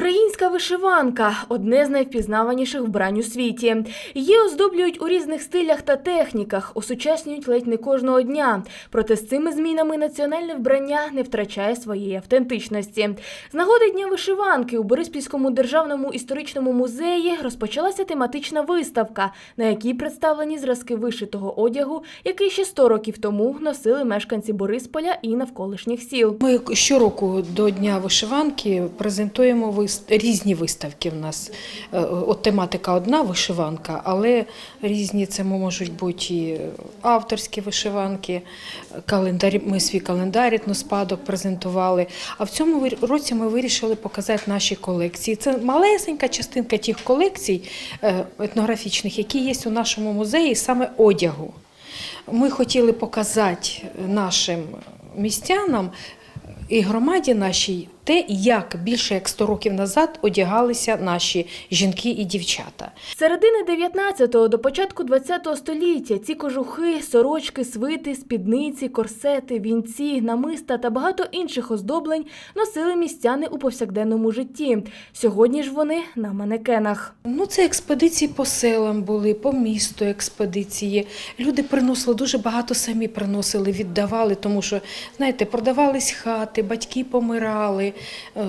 Українська вишиванка одне з найвпізнаваніших вбрань у світі. Її оздоблюють у різних стилях та техніках, осучаснюють ледь не кожного дня. Проте з цими змінами національне вбрання не втрачає своєї автентичності. З нагоди дня вишиванки у Бориспільському державному історичному музеї розпочалася тематична виставка, на якій представлені зразки вишитого одягу, який ще 100 років тому носили мешканці Борисполя і навколишніх сіл. Ми щороку до Дня вишиванки презентуємо вис- різні виставки. В нас Е, от тематика одна вишиванка, але різні це можуть бути і авторські вишиванки, календар. Ми свій календар етноспадок презентували. А в цьому році ми вирішили показати наші колекції. Це малесенька частинка тих колекцій е, етнографічних, які є у нашому музеї, саме одягу. Ми хотіли показати нашим містянам і громаді нашій те, як більше як 100 років назад одягалися наші жінки і дівчата. З середини 19-го до початку 20-го століття ці кожухи, сорочки, свити, спідниці, корсети, вінці, намиста та багато інших оздоблень носили містяни у повсякденному житті. Сьогодні ж вони на манекенах. Ну, це експедиції по селам були, по місту експедиції. Люди приносили дуже багато самі приносили, віддавали, тому що, знаєте, продавались хати, батьки помирали. Е,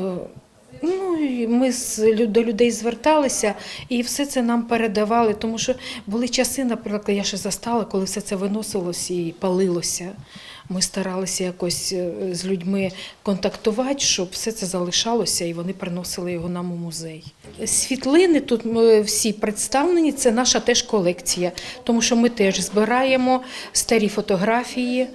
Ну, і ми до людей зверталися і все це нам передавали, тому що були часи, наприклад, я ще застала, коли все це виносилось і палилося. Ми старалися якось е, з людьми контактувати, щоб все це залишалося, і вони приносили його нам у музей. Світлини тут е, всі представлені, це наша теж колекція, тому що ми теж збираємо старі фотографії,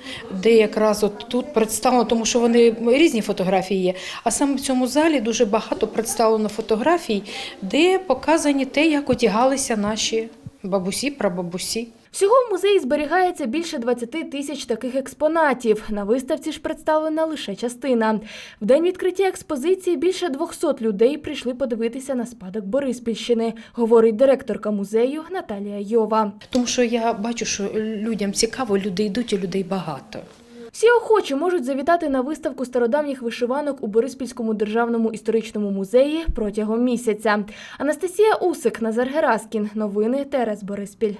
де якраз от тут представлено, тому що вони різні фотографії є. А саме в цьому залі дуже багато представлено фотографій, де показані те, як одягалися наші бабусі, прабабусі. Всього в музеї зберігається більше 20 тисяч таких експонатів. На виставці ж представлена лише частина. В день відкриття експозиції більше 200 людей прийшли подивитися на спадок Бориспільщини, говорить директорка музею Наталія Йова. Тому що я бачу, що людям цікаво, люди йдуть і людей багато. Всі охочі можуть завітати на виставку стародавніх вишиванок у Бориспільському державному історичному музеї протягом місяця. Анастасія Усик, Назар Гераскін. Новини ТРС Бориспіль.